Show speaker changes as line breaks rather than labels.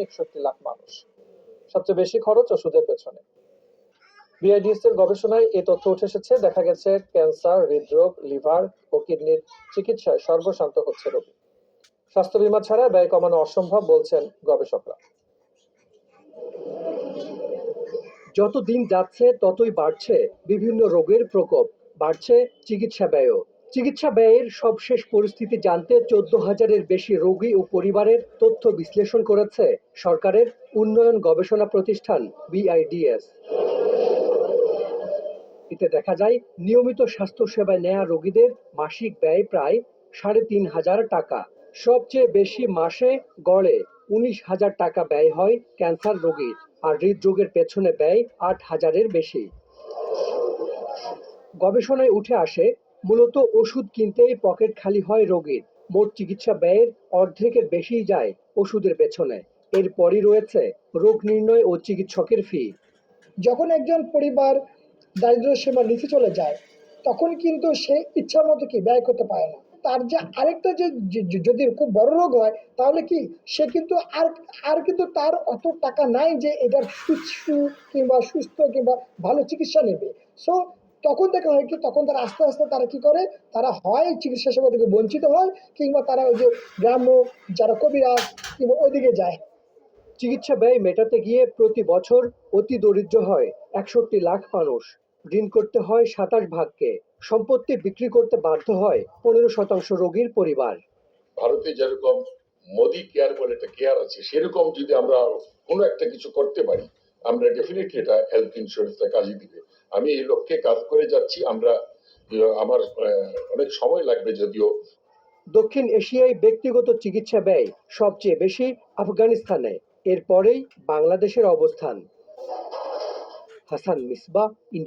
একষট্টি লাখ মানুষ। সবচেয়ে বেশি খরচ ওষুধের পেছনে। বিআইডিএস এর গবেষণায় এই তথ্য উঠে এসেছে, দেখা গেছে ক্যান্সার, হৃদরোগ, লিভার ও কিডনির চিকিৎসায় সর্বশান্ত হচ্ছে রোগী। স্বাস্থ্য বীমা ছাড়া ব্যয় কমানো অসম্ভব, বলছেন গবেষকরা।
যত দিন যাচ্ছে, ততই বাড়ছে। বিভিন্ন রোগের প্রকোপ বাড়ছে, চিকিৎসা ব্যয়ও। চিকিৎসা ব্যয়ের সবশেষ পরিস্থিতি জানতে চোদ্দ হাজারের বেশি রোগী ও পরিবারের তথ্য বিশ্লেষণ করেছে সরকারের উন্নয়ন গবেষণা প্রতিষ্ঠান বিআইডিএস। এতে দেখা যায়, নিয়মিত স্বাস্থ্যসেবায় নেয়া রোগীদের মাসিক ব্যয় প্রায় সাড়ে তিন হাজার টাকা। সবচেয়ে বেশি মাসে গড়ে উনিশ হাজার টাকা ব্যয় হয় ক্যান্সার রোগীর আর হৃদরোগের পেছনে ব্যয় আট হাজারের বেশি। গবেষণায় উঠে আসে মূলত ওষুধ কিনতেই পকেট খালি হয় রোগীর। মোট চিকিৎসা ব্যয়ের অর্ধেকের বেশিই যায় ওষুধের পেছনে। এরপরই রয়েছে রোগ নির্ণয় ও চিকিৎসকের ফি।
যখন একজন পরিবার দারিদ্র সীমার নিচে চলে যায়, তখন কিন্তু সে ইচ্ছা মতো কি ব্যয় করতে পারে না। তার যে আরেকটা যে যদি খুব বড় রোগ হয়, তাহলে কি সে কিন্তু আর আর কিন্তু তার অত টাকা নাই যে এটার সুস্থ কিংবা সুস্থ কিংবা ভালো চিকিৎসা নেবে। সো তখন দেখা হয় কি তখন তারা আস্তে আস্তে তারা কি করে তারা হয় চিকিৎসা সেবা থেকে বঞ্চিত হয় কিংবা তারা ওই যে গ্রাম্য যারা কবিরাজ কিংবা ওইদিকে যায়।
চিকিৎসা ব্যয় মেটাতে গিয়ে প্রতি বছর অতি দরিদ্র হয় একষট্টি লাখ মানুষ। ঋণ করতে হয় সাতাশ ভাগকে সম্পত্তি বিক্রি করতে বাধ্য হয় পনেরো শতাংশ রোগীর পরিবার।
ভারতে যেরকম মোদি কেয়ার বলে একটা কেয়ার আছে সেরকম যদি আমরা কোনো একটা কিছু করতে পারি আমরা ডেফিনেটলি এটা হেলথ ইন্স্যুরেন্সটা কাজে দিবে। আমি এই লক্ষ্যে কাজ করে যাচ্ছি, আমরা আমার অনেক সময় লাগবে যদিও।
দক্ষিণ এশিয়ায় ব্যক্তিগত চিকিৎসা ব্যয় সবচেয়ে বেশি আফগানিস্তানে। এরপরেই বাংলাদেশের অবস্থান। হাসান মিসবা